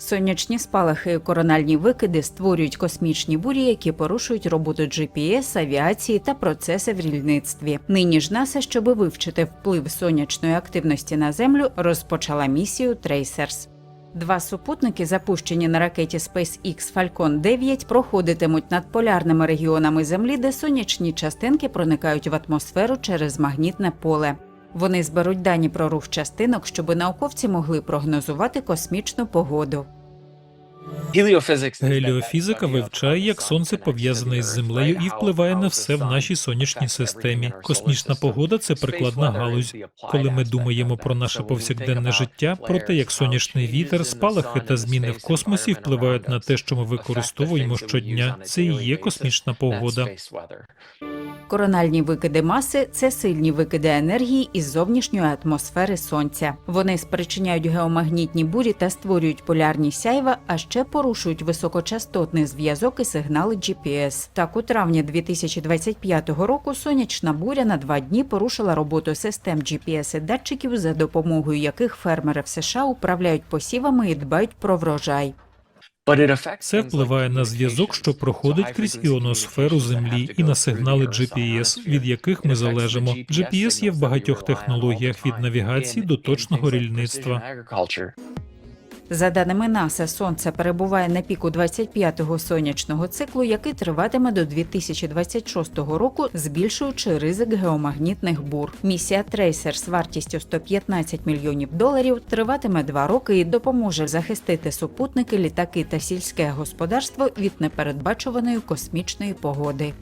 Сонячні спалахи і корональні викиди створюють космічні бурі, які порушують роботу GPS, авіації та процеси в рільництві. Нині ж НАСА, щоб вивчити вплив сонячної активності на Землю, розпочала місію Трейсерс. Два супутники, запущені на ракеті SpaceX Falcon 9, проходитимуть над полярними регіонами Землі, де сонячні частинки проникають в атмосферу через магнітне поле. Вони зберуть дані про рух частинок, щоб науковці могли прогнозувати космічну погоду. Геліофізика вивчає, як сонце пов'язане із землею і впливає на все в нашій сонячній системі. Космічна погода це прикладна галузь. Коли ми думаємо про наше повсякденне життя, про те, як сонячний вітер, спалахи та зміни в космосі впливають на те, що ми використовуємо щодня. Це і є космічна погода. Корональні викиди маси це сильні викиди енергії із зовнішньої атмосфери сонця. Вони спричиняють геомагнітні бурі та створюють полярні сяйва, а ще порушують високочастотний зв'язок і сигнали GPS. Так, у травні 2025 року сонячна буря на два дні порушила роботу систем GPS і датчиків, за допомогою яких фермери в США управляють посівами і дбають про врожай. Це впливає на зв'язок, що проходить крізь іоносферу Землі, і на сигнали GPS, від яких ми залежимо. GPS є в багатьох технологіях від навігації до точного рільництва. За даними НАСА, сонце перебуває на піку 25-го сонячного циклу, який триватиме до 2026 року, збільшуючи ризик геомагнітних бур. Місія Трейсер з вартістю 115 мільйонів доларів триватиме два роки і допоможе захистити супутники, літаки та сільське господарство від непередбачуваної космічної погоди.